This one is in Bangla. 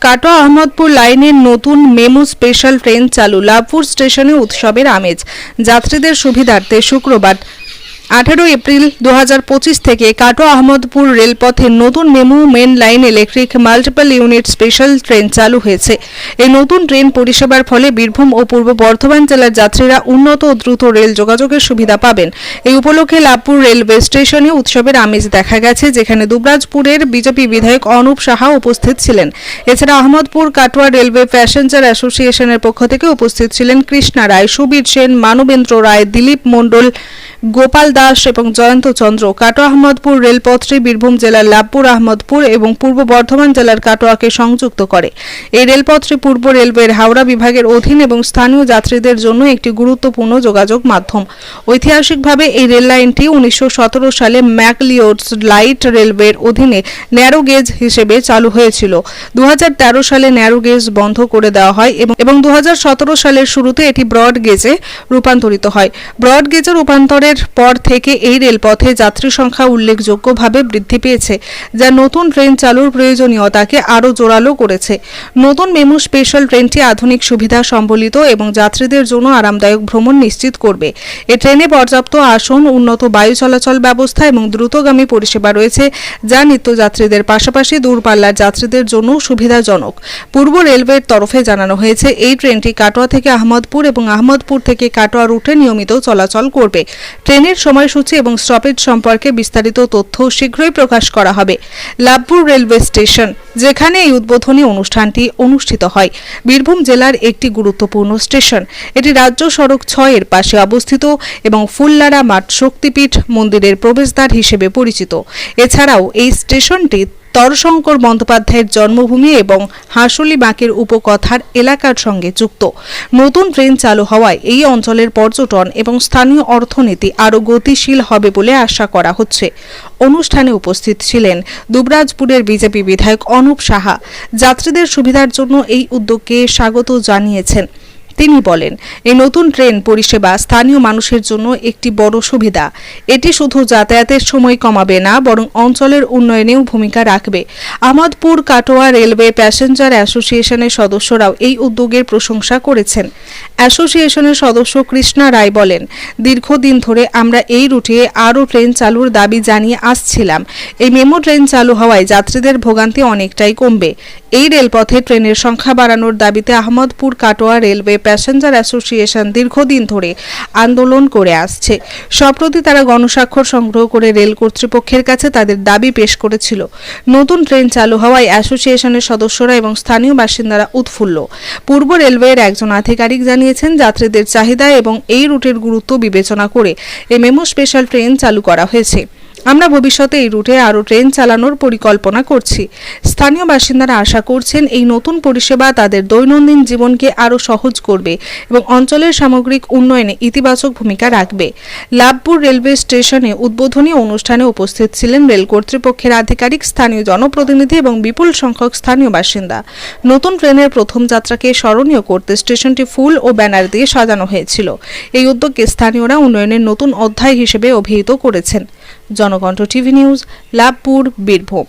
কাটোয়া আহমদপুর লাইনের নতুন মেমু স্পেশাল ট্রেন চালু লাভপুর স্টেশনে উৎসবের আমেজ। যাত্রীদের সুবিধার্থে শুক্রবার আঠেরো এপ্রিল দু হাজার পঁচিশ থেকে কাটোয়া আহমদপুর রেলপথে নতুন MEMU main line electric multiple unit special train চালু হয়েছে। এই নতুন ট্রেন পরিষেবার ফলে বীরভূম ও পূর্ব বর্ধমান জেলার যাত্রীরা উন্নত ও দ্রুত রেল যোগাযোগের সুবিধা পাবেন। এই উপলক্ষে লাভপুর রেলওয়ে স্টেশনে উৎসবের আমেজ দেখা গেছে, যেখানে দুবরাজপুরের বিজেপি বিধায়ক অনুপ সাহা উপস্থিত ছিলেন। এছাড়া আহমদপুর কাটোয়া রেলওয়ে প্যাসেঞ্জার অ্যাসোসিয়েশনের পক্ষ থেকে উপস্থিত ছিলেন কৃষ্ণা রায়, সুবীর সেন, মানবেন্দ্র রায়, দিলীপ মণ্ডল গোপাল দাস এবং জয়ন্ত চন্দ্র, কাটোয়া আহমদপুর রেলপথটি বীরভূম জেলার লাভপুর, আহমদপুর এবং পূর্ব বর্ধমান জেলার কাটোয়াকে সংযুক্ত করে। এই রেলপথটি পূর্ব রেলওয়ের হাওড়া বিভাগের অধীন এবং স্থানীয় যাত্রীদের জন্য একটি গুরুত্বপূর্ণ যোগাযোগ মাধ্যম। ঐতিহাসিকভাবে এই রেল লাইনটি উনিশশো সতেরো সালে ম্যাকলিওডস লাইট রেলওয়ের অধীনে ন্যারো গেজ হিসেবে চালু হয়েছিল। দু হাজার তেরো সালে ন্যারো গেজ বন্ধ করে দেওয়া হয় এবং দু হাজার সতেরো সালের শুরুতে এটি ব্রড গেজে রূপান্তরিত হয়। ব্রড গেজে রূপান্তরের পর থেকে এই রেলপথে যাত্রী সংখ্যা উল্লেখযোগ্যভাবে বৃদ্ধি পেয়েছে, যা নতুন ট্রেন চালুর প্রয়োজনীয়তাকে আরও জোরালো করেছে। নতুন মেমু স্পেশাল ট্রেনটি আধুনিক সুবিধা সম্বলিত এবং যাত্রীদের জন্য আরামদায়ক ভ্রমণ নিশ্চিত করবে। এই ট্রেনে পর্যাপ্ত আসন, উন্নত বায়ু চলাচল ব্যবস্থা এবং দ্রুতগামী পরিষেবা রয়েছে, যা নিত্যযাত্রীদের পাশাপাশি দূরপাল্লার যাত্রীদের জন্য সুবিধাজনক। পূর্ব রেলওয়ের তরফে জানানো হয়েছে, এই ট্রেনটি কাটোয়া থেকে আহমদপুর এবং আহমদপুর থেকে কাটোয়া রুটে নিয়মিত চলাচল করবে। ট্রেনের সময়সূচি এবং স্টপেজ সম্পর্কে বিস্তারিত তথ্য শীঘ্রই প্রকাশ করা হবে লাভপুর রেলওয়ে স্টেশন, যেখানে এই উদ্বোধনী অনুষ্ঠানটি অনুষ্ঠিত হয়। বীরভূম জেলার একটি গুরুত্বপূর্ণ স্টেশন। এটি রাজ্য সড়ক ছয়ের পাশে অবস্থিত এবং ফুল্লারা মাঠ শক্তিপীঠ মন্দিরের প্রবেশদ্বার হিসেবে পরিচিত। এছাড়াও এই স্টেশনটি তরশঙ্কর বন্দ্যোপাধ্যায়ের জন্মভূমি এবং হাঁসুলি বাঁকের উপকথার এলাকার সঙ্গে যুক্ত। নতুন ট্রেন চালু হওয়ায় এই অঞ্চলের পর্যটন এবং স্থানীয় অর্থনীতি আরও গতিশীল হবে বলে আশা করা হচ্ছে। অনুষ্ঠানে উপস্থিত ছিলেন দুবরাজপুরের বিজেপি বিধায়ক অনুপ সাহা। যাত্রীদের সুবিধার জন্য এই উদ্যোগকে স্বাগত জানিয়েছেন। তিনি বলেন, এই নতুন ট্রেন পরিষেবা স্থানীয় মানুষের জন্য একটি বড় সুবিধা। এটি শুধু যাতায়াতের সময় কমাবে না, বরং অঞ্চলের উন্নয়নেও ভূমিকা রাখবে। আমোদপুর কাটোয়া রেলওয়ে প্যাসেঞ্জার অ্যাসোসিয়েশনের সদস্যরাও এই উদ্যোগের প্রশংসা করেছেন। অ্যাসোসিয়েশনের সদস্য কৃষ্ণা রায় বলেন, দীর্ঘদিন ধরে আমরা এই রুটে আরও ট্রেন চালুর দাবি জানিয়ে আসছিলাম। এই মেমো ট্রেন চালু হওয়ায় যাত্রীদের ভোগান্তি অনেকটাই কমবে। এই রেলপথে ট্রেনের সংখ্যা বাড়ানোর দাবিতে Ahmadpur Katwa railway passenger association দীর্ঘদিন ধরে আন্দোলন করে আসছে। সম্প্রতি তারা গণস্বাক্ষর সংগ্রহ করে রেল কর্তৃপক্ষের কাছে তাদের দাবি পেশ করেছিল। নতুন ট্রেন চালু হওয়ায় অ্যাসোসিয়েশনের সদস্যরা এবং স্থানীয় বাসিন্দারা উৎফুল্ল। পূর্ব রেলওয়ের একজন আধিকারিক জানিয়েছেন, যাত্রীদের চাহিদা এবং এই রুটের গুরুত্ব বিবেচনা করে এই মেমো স্পেশাল ট্রেন চালু করা হয়েছে। আমরা ভবিষ্যতে এই রুটে আরও ট্রেন চালানোর পরিকল্পনা করছি। স্থানীয় বাসিন্দারা আশা করছেন এই নতুন পরিষেবা তাদের দৈনন্দিন জীবনকে আরও সহজ করবে এবং অঞ্চলের সামগ্রিক উন্নয়নে ইতিবাচক ভূমিকা রাখবে। লাভপুর রেলওয়ে স্টেশনে উদ্বোধনী অনুষ্ঠানে উপস্থিত ছিলেন রেল কর্তৃপক্ষের আধিকারিক, স্থানীয় জনপ্রতিনিধি এবং বিপুল সংখ্যক স্থানীয় বাসিন্দা। নতুন ট্রেনের প্রথম যাত্রাকে স্মরণীয় করতে স্টেশনটি ফুল ও ব্যানার দিয়ে সাজানো হয়েছিল। এই উদ্যোগকে স্থানীয়রা উন্নয়নের নতুন অধ্যায় হিসেবে অভিহিত করেছেন। Janakantha TV news Labhpur Birbhum.